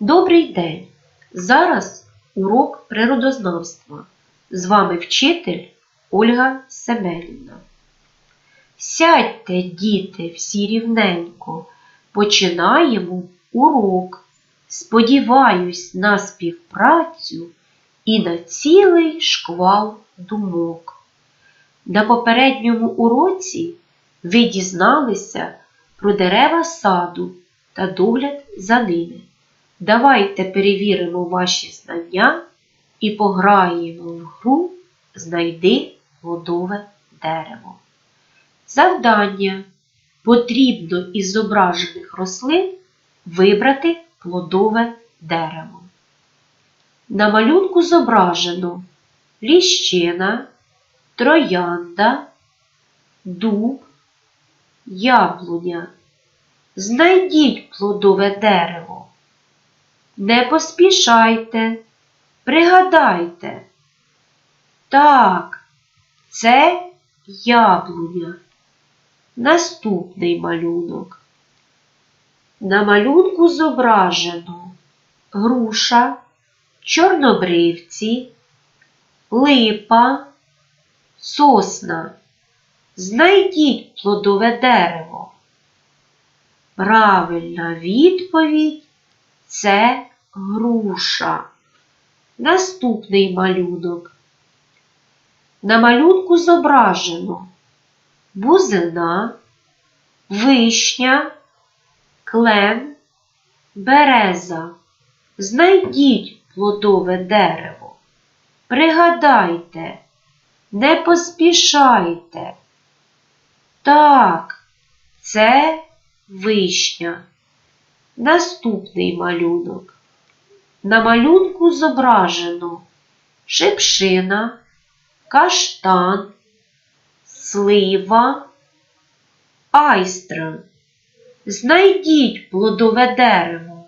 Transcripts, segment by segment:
Добрий день! Зараз урок природознавства. З вами вчитель Ольга Семенівна. Сядьте, діти, всі рівненько. Починаємо урок. Сподіваюсь на співпрацю і на цілий шквал думок. На попередньому уроці ви дізналися про дерева саду та догляд за ними. Давайте перевіримо ваші знання і пограємо в гру Знайди плодове дерево. Завдання. Потрібно із зображених рослин вибрати плодове дерево. На малюнку зображено ліщина, троянда, дуб, яблуня. Знайдіть плодове дерево. Не поспішайте, пригадайте. Так, це яблуня. Наступний малюнок. На малюнку зображено груша, чорнобривці, липа, сосна. Знайдіть плодове дерево. Правильна відповідь це груша. Наступний малюнок. На малюнку зображено бузина, вишня, клен, береза. Знайдіть плодове дерево. Пригадайте, не поспішайте. Так, це вишня. Наступний малюнок. На малюнку зображено шипшина, каштан, слива, айстра. Знайдіть плодове дерево.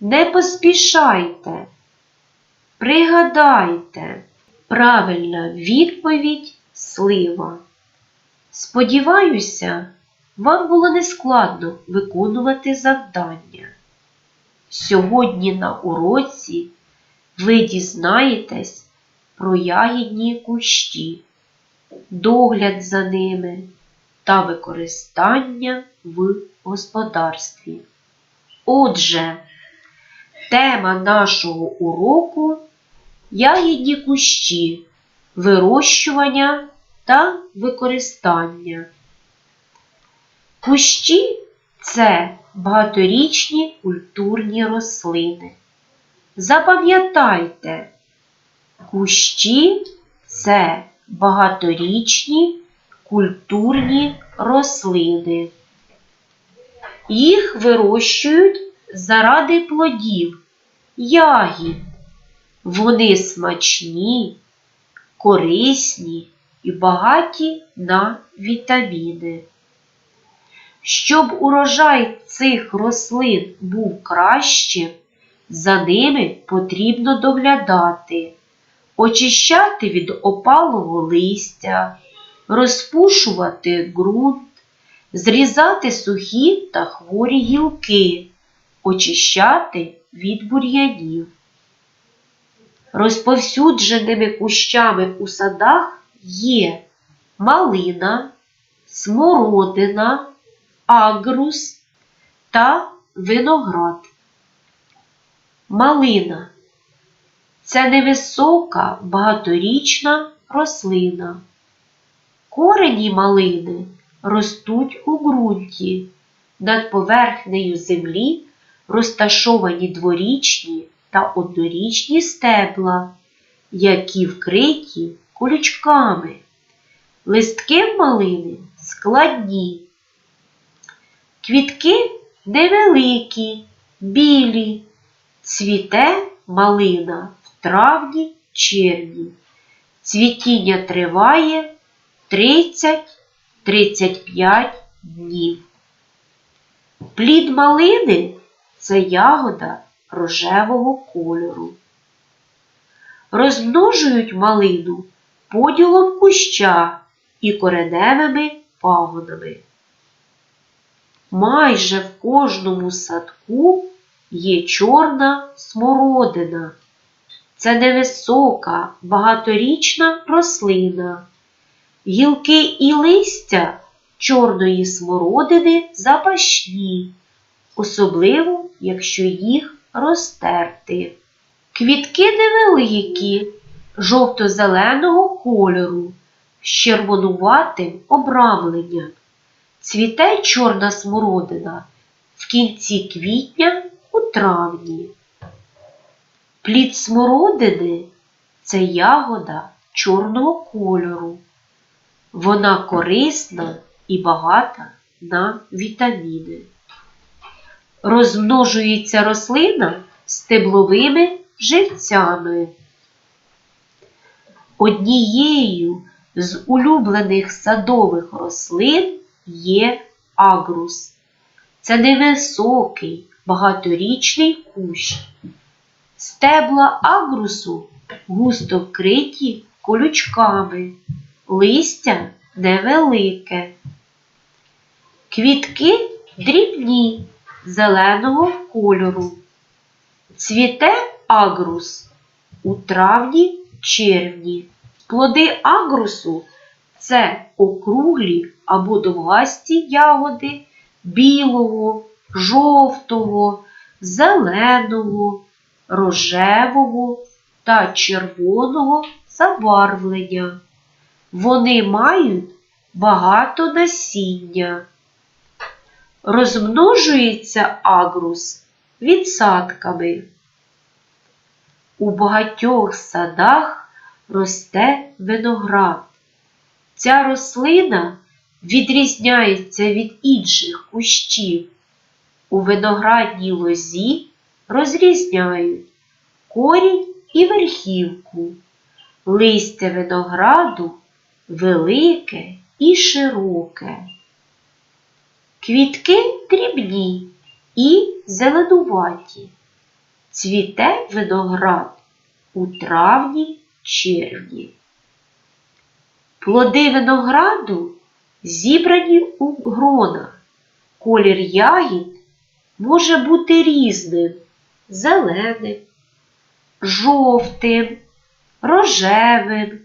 Не поспішайте. Пригадайте, правильна відповідь слива. Сподіваюся, вам було нескладно виконувати завдання. Сьогодні на уроці ви дізнаєтесь про ягідні кущі, догляд за ними та використання в господарстві. Отже, тема нашого уроку ягідні кущі, вирощування та використання. Кущі це багаторічні культурні рослини. Запам'ятайте, кущі це багаторічні культурні рослини. Їх вирощують заради плодів, ягід. Вони смачні, корисні і багаті на вітаміни. Щоб урожай цих рослин був кращим, за ними потрібно доглядати, очищати від опалого листя, розпушувати ґрунт, зрізати сухі та хворі гілки, очищати від бур'янів. Розповсюдженими кущами у садах є малина, смородина, агрус та виноград. Малина це невисока багаторічна рослина. Корені малини ростуть у ґрунті, над поверхнею землі розташовані дворічні та однорічні стебла, які вкриті колючками. Листки малини складні. Квітки невеликі, білі, цвіте малина в травні червні. Цвітіння триває 30-35 днів. Плід малини це ягода рожевого кольору. Розмножують малину поділом куща і кореневими пагонами. Майже в кожному садку є чорна смородина. Це невисока, багаторічна рослина. Гілки і листя чорної смородини запашні, особливо, якщо їх розтерти. Квітки невеликі, жовто-зеленого кольору, з червонуватим обрамленням. Цвіте чорна смородина в кінці квітня у травні. Плід смородини це ягода чорного кольору. Вона корисна і багата на вітаміни. Розмножується рослина стебловими живцями. Однією з улюблених садових рослин є агрус. Це невисокий, багаторічний кущ. Стебла агрусу густо вкриті колючками, листя невелике. Квітки дрібні, зеленого кольору. Цвіте агрус у травні-червні. Плоди агрусу це округлі або довгасті ягоди білого, жовтого, зеленого, рожевого та червоного забарвлення. Вони мають багато насіння. Розмножується агрус відсадками. У багатьох садах росте виноград. Ця рослина відрізняється від інших кущів. У виноградній лозі розрізняють корінь і верхівку. Листя винограду велике і широке. Квітки дрібні і зеленуваті. Цвіте виноград у травні-червні. Плоди винограду зібрані у гронах. Колір ягід може бути різним зеленим, жовтим, рожевим,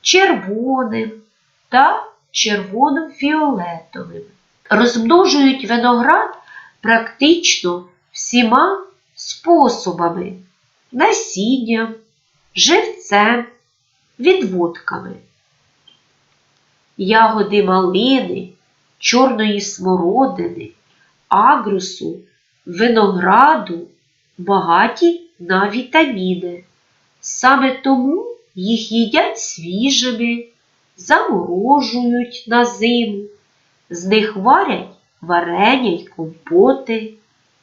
червоним та червоно-фіолетовим. Розмножують виноград практично всіма способами насінням, живцем, відводками. Ягоди малини, чорної смородини, агрусу, винограду багаті на вітаміни. Саме тому їх їдять свіжими, заморожують на зиму, з них варять варення й компоти,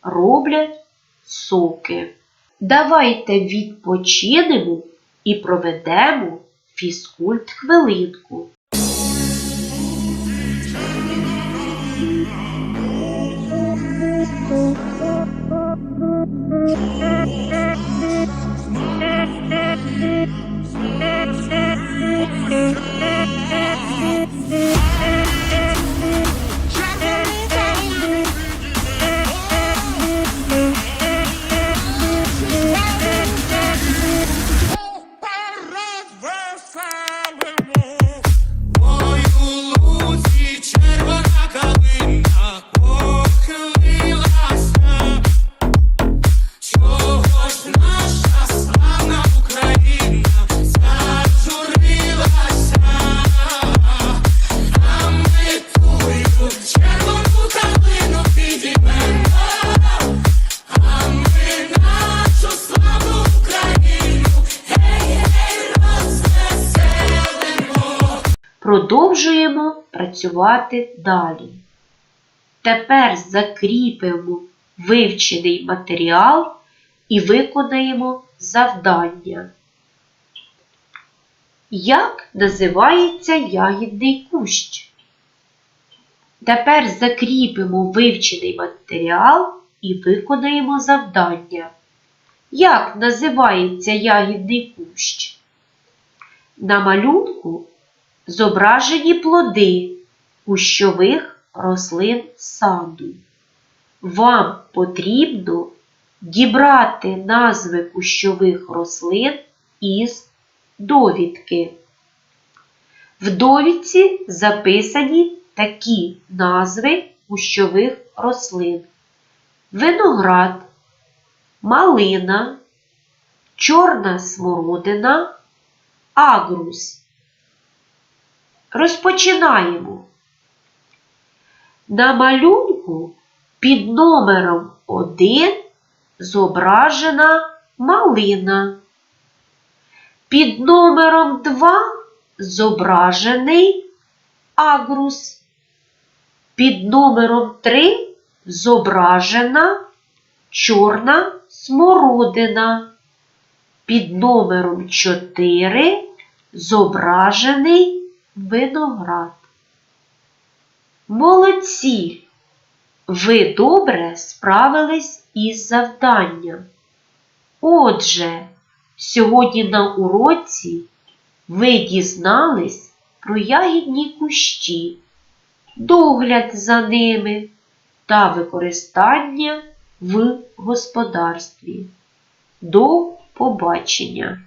роблять соки. Давайте відпочинемо і проведемо фізкульт хвилинку. Продовжуємо працювати далі. Тепер закріпимо вивчений матеріал і виконаємо завдання. Як називається ягідний кущ? Тепер закріпимо вивчений матеріал і виконаємо завдання. Як називається ягідний кущ? На малюнку зображені плоди кущових рослин саду. Вам потрібно дібрати назви кущових рослин із довідки. В довідці записані такі назви кущових рослин: виноград, малина, чорна смородина, агрус. Розпочинаємо. На малюнку під номером 1 зображена малина. Під номером 2 зображений агрус. Під номером 3 зображена чорна смородина. Під номером 4 зображений виноград. Молодці! Ви добре справились із завданням. Отже, сьогодні на уроці ви дізнались про ягідні кущі, догляд за ними та використання в господарстві. До побачення!